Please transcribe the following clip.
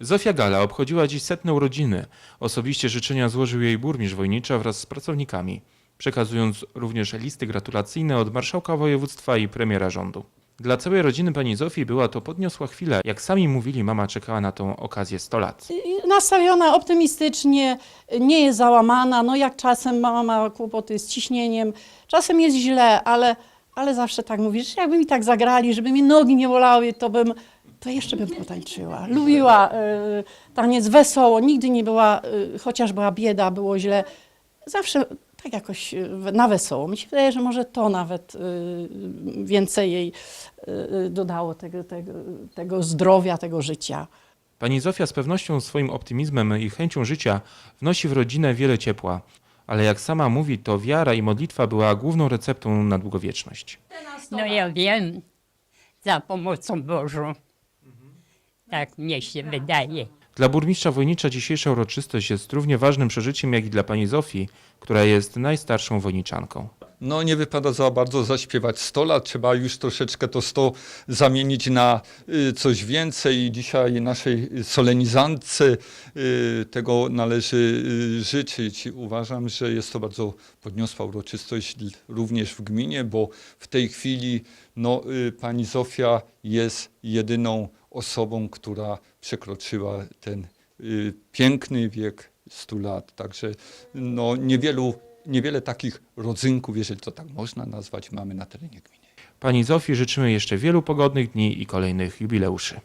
Zofia Gala obchodziła dziś setne urodziny. Osobiście życzenia złożył jej burmistrz Wojnicza wraz z pracownikami, przekazując również listy gratulacyjne od marszałka województwa i premiera rządu. Dla całej rodziny pani Zofii była to podniosła chwila. Jak sami mówili, mama czekała na tą okazję 100 lat. Nastawiona optymistycznie, nie jest załamana. No jak czasem mama ma kłopoty z ciśnieniem, czasem jest źle, ale, ale zawsze tak mówi, że jakby mi tak zagrali, żeby mi nogi nie bolały, to bym, to jeszcze bym potańczyła. Lubiła y, taniec wesoło, nigdy nie była, y, chociaż była bieda, było źle, zawsze tak jakoś y, na wesoło. Mi się wydaje, że może to nawet y, więcej jej y, dodało tego, tego, tego zdrowia, tego życia. Pani Zofia z pewnością swoim optymizmem i chęcią życia wnosi w rodzinę wiele ciepła. Ale jak sama mówi, to wiara i modlitwa była główną receptą na długowieczność. No ja wiem, za pomocą Bożą. Tak mnie się wydaje. Dla burmistrza Wojnicza dzisiejsza uroczystość jest równie ważnym przeżyciem, jak i dla pani Zofii, która jest najstarszą wojniczanką. No nie wypada za bardzo zaśpiewać 100 lat, trzeba już troszeczkę to 100 zamienić na y, coś więcej i dzisiaj naszej solenizantce y, tego należy y, życzyć. Uważam, że jest to bardzo podniosła uroczystość również w gminie, bo w tej chwili no, pani Zofia jest jedyną osobą, która przekroczyła ten y, piękny wiek 100 lat. Także no, niewielu, niewiele takich rodzynków, jeżeli to tak można nazwać, mamy na terenie gminy. Pani Zofii życzymy jeszcze wielu pogodnych dni i kolejnych jubileuszy.